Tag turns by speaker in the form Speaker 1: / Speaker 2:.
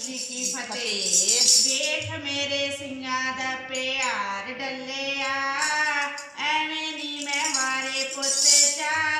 Speaker 1: ਜੀ ਕੀ ਫਤਿਹ। ਵੇਖ ਮੇਰੇ ਸਿੰਘਾਂ ਦਾ ਪਿਆਰ ਡੱਲਿਆ, ਐਵੇਂ ਨੀ ਮੈਂ ਵਾਰੇ ਪੁੱਤ ਚਾਰ